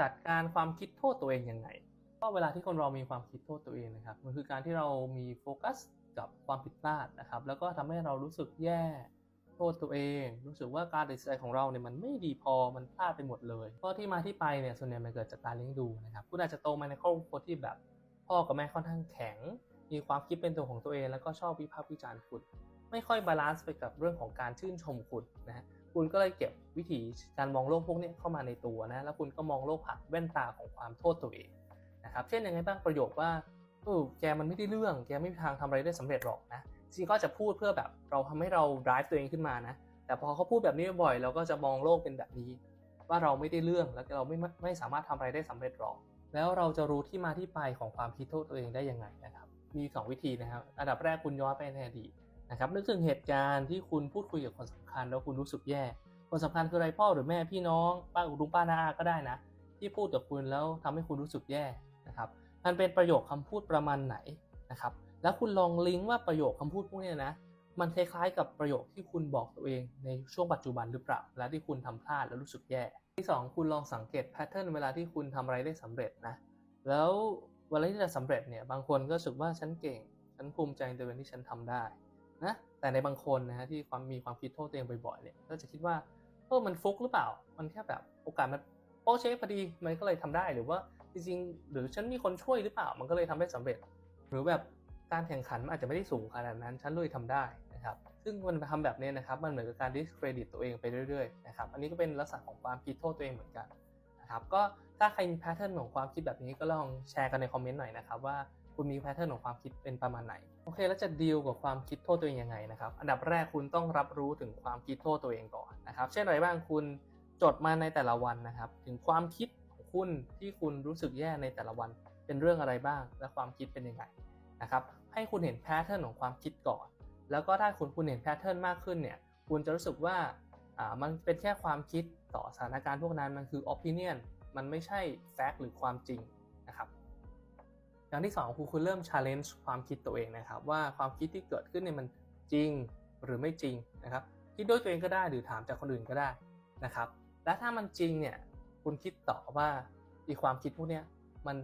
จัดการความคิดโทษตัวเองยังไงก็เวลาที่คนเรามีความคิดโทษตัวเองนะครับมันคือการที่เรามีโฟกัสกับความผิดพลาดนะครับ แล้วก็ทำให้เรารู้สึกแย่โทษตัวเอง รู้สึกว่าการตัดสินใจของเราเนี่ยมันไม่ดีพอมันพลาดไปหมดเลยเพราะที่มาที่ไปเนี่ยส่วนใหญ่มันเกิดจากการเลี้ยงดูนะครับคุณอาจจะโตมาในครอบครัวที่แบบพ่อกับแม่ค่อนข้างแข็ง มีความคิดเป็นตัวของตัวเอง แล้วก็ชอบวิพากษ์วิจารณ์คุณ ไม่ค่อยบาลานซ์ไปกับเรื่องของการชื่นชมคุณนะฮะ คุณก็เลยเก็บวิธีการมองโลกพวกนี้เข้ามาในตัวนะ แล้วคุณก็มองโลกผ่านแว่นตาของความโทษตัวเองนะครับ เช่นยังไงบ้างประโยคว่าเออแกมันไม่ได้เรื่อง แกไม่มีทางทำอะไรได้สำเร็จหรอกนะจริงก็จะพูดเพื่อแบบเราทำให้เรา drive ตัวเองขึ้นมานะ แต่พอเขาพูดแบบนี้บ่อยเราก็จะมองโลกเป็นแบบนี้ ว่าเราไม่ได้เรื่องแล้วเราไม่ไม่สามารถทำอะไรได้สำเร็จหรอก แล้วเราจะรู้ที่มาที่ไปของความคิดโทษตัวเองได้ยังไงนะครับ มี 2 วิธีนะครับ อันดับแรกคุณย้อนไปในอดีต นะครับนึกถึงเหตุการณ์ที่คุณพูดคุยกับคนสำคัญ แล้วคุณรู้สึกแย่ คนสำคัญคืออะไรพ่อหรือแม่พี่น้องป้าลุงป้าน้าอาก็ได้นะ ที่พูดกับคุณแล้วทำให้คุณรู้สึกแย่นะครับมันเป็นประโยคคำพูดประมาณไหนนะครับแล้วคุณลองลิงก์ว่าประโยคคำพูดพวกนี้นะมันคล้ายๆกับประโยคที่คุณบอกตัวเองในช่วงปัจจุบันหรือเปล่า และที่คุณทำพลาดแล้วรู้สึกแย่ ที่ 2 คุณลองสังเกตแพทเทิร์นเวลาที่คุณทำอะไรได้สำเร็จนะ แล้วเวลาที่จะสำเร็จเนี่ย บางคนก็รู้สึกว่าฉันเก่ง ฉันภูมิใจในตัวเองที่ฉันทำได้ นะแต่ในบางคนนะฮะที่ความมีความคิดโทษตัวเองบ่อยๆเนี่ยก็จะคิดว่าเออมันฟุกหรือเปล่า มันแค่แบบโอกาสมันโป๊ะเชพอดีมันก็เลยทำได้หรือว่าจริงๆหรือฉันมีคนช่วยหรือเปล่า มันก็เลยทำได้สำเร็จ หรือแบบการแข่งขันอาจจะไม่ได้สูงขนาดนั้นฉันเลยทำได้นะครับซึ่งมันทำแบบนี้นะครับมันเหมือนกับการ discredit ตัวเองไปเรื่อยๆนะครับอันนี้ก็เป็นลักษณะของความคิดโทษตัวเองเหมือนกันนะครับก็ถ้าใครมีแพทเทิร์นของความคิดแบบนี้ก็ลองแชร์กันในคอมเมนต์หน่อยนะครับว่า คุณมีแพทเทิร์นของความคิดเป็นประมาณไหน โอเค แล้วจะดีลกับความคิดโทษตัวเองยังไงนะครับ อันดับแรกคุณต้องรับรู้ถึงความคิดโทษตัวเองก่อนนะครับ เช่นอะไรบ้างคุณจดมาในแต่ละวันนะครับ ถึงความคิดของคุณที่คุณรู้สึกแย่ในแต่ละวัน เป็นเรื่องอะไรบ้าง และความคิดเป็นยังไงนะครับ ให้คุณเห็นแพทเทิร์นของความคิดก่อน แล้วก็ถ้าคุณคุณเห็นแพทเทิร์นมากขึ้นเนี่ย คุณจะรู้สึกว่าอ่ามันเป็นแค่ความคิดต่อสถานการณ์พวกนั้น มันคือ opinion มันไม่ใช่ fact หรือความจริงนะครับ อย่างที่สองคือคุณเริ่ม challenge ความคิดตัวเองนะครับ ว่าความคิดที่เกิดขึ้นเนี่ยมันจริงหรือไม่จริงนะครับ คิดด้วยตัวเองก็ได้หรือถามจากคนอื่นก็ได้นะครับ และถ้ามันจริงเนี่ยคุณคิดต่อว่าอีความคิดพวกนี้มัน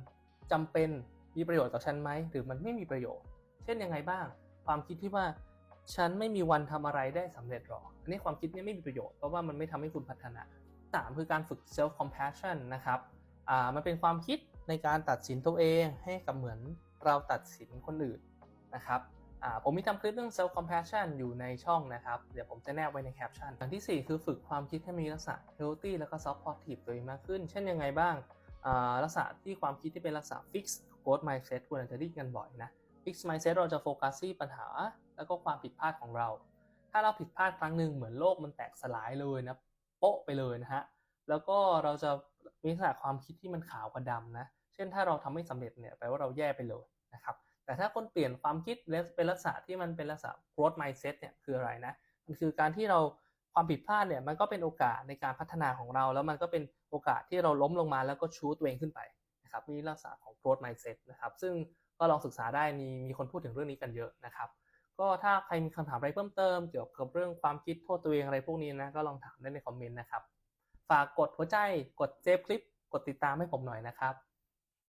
จำเป็นมีประโยชน์ต่อฉันไหมหรือมันไม่มีประโยชน์ เช่นยังไงบ้าง ความคิดที่ว่าฉันไม่มีวันทำอะไรได้สำเร็จหรอกอันนี้ความคิดนี้ไม่มีประโยชน์เพราะว่ามันไม่ทำให้คุณพัฒนาสามคือการฝึก self compassion นะครับอ่ามันเป็นความคิด ในการตัดสินตัวเองให้กับเหมือนเราตัดสินคนอื่นนะครับผมมีทำคลิปเรื่อง self compassion อยู่ในช่องนะครับ เดี๋ยวผมจะแนบไว้ในแคปชั่นอย่างที่ 4 คือฝึกความคิดให้มีลักษณะ healthy แล้วก็ supportive ตัวเองมากขึ้น เช่นยังไงบ้างลักษณะที่ความคิดที่เป็นลักษณะ fix growth mindset ควรจะได้กันบ่อยนะ fix mindset เราจะโฟกัสที่ปัญหา แล้วก็ความผิดพลาดของเรา ถ้าเราผิดพลาดครั้งหนึ่งเหมือนโลกมันแตกสลายเลยนะโป๊ะไปเลยนะฮะแล้วก็เราจะ มีลักษณะความคิดที่มันขาวกับดำนะ เช่นถ้าเราทำไม่สำเร็จเนี่ยแปลว่าเราแย่ไปเลยนะครับ แต่ถ้าคนเปลี่ยนความคิดและเป็นลักษณะที่มันเป็นลักษณะ growth mindset เนี่ยคืออะไรนะ มันคือการที่เราความผิดพลาดเนี่ยมันก็เป็นโอกาสในการพัฒนาของเรา แล้วมันก็เป็นโอกาสที่เราล้มลงมาแล้วก็ชูตัวเองขึ้นไปนะครับมีลักษณะของ growth mindset นะครับซึ่งก็ลองศึกษาได้มีมีคนพูดถึงเรื่องนี้กันเยอะนะครับ ก็ถ้าใครมีคำถามอะไรเพิ่มเติมเกี่ยวกับเรื่องความคิดโทษตัวเองอะไรพวกนี้นะก็ลองถามได้ในคอมเมนต์นะครับ ฝากกดหัวใจ กดเซฟคลิป กดติดตามให้ผมหน่อยนะครับ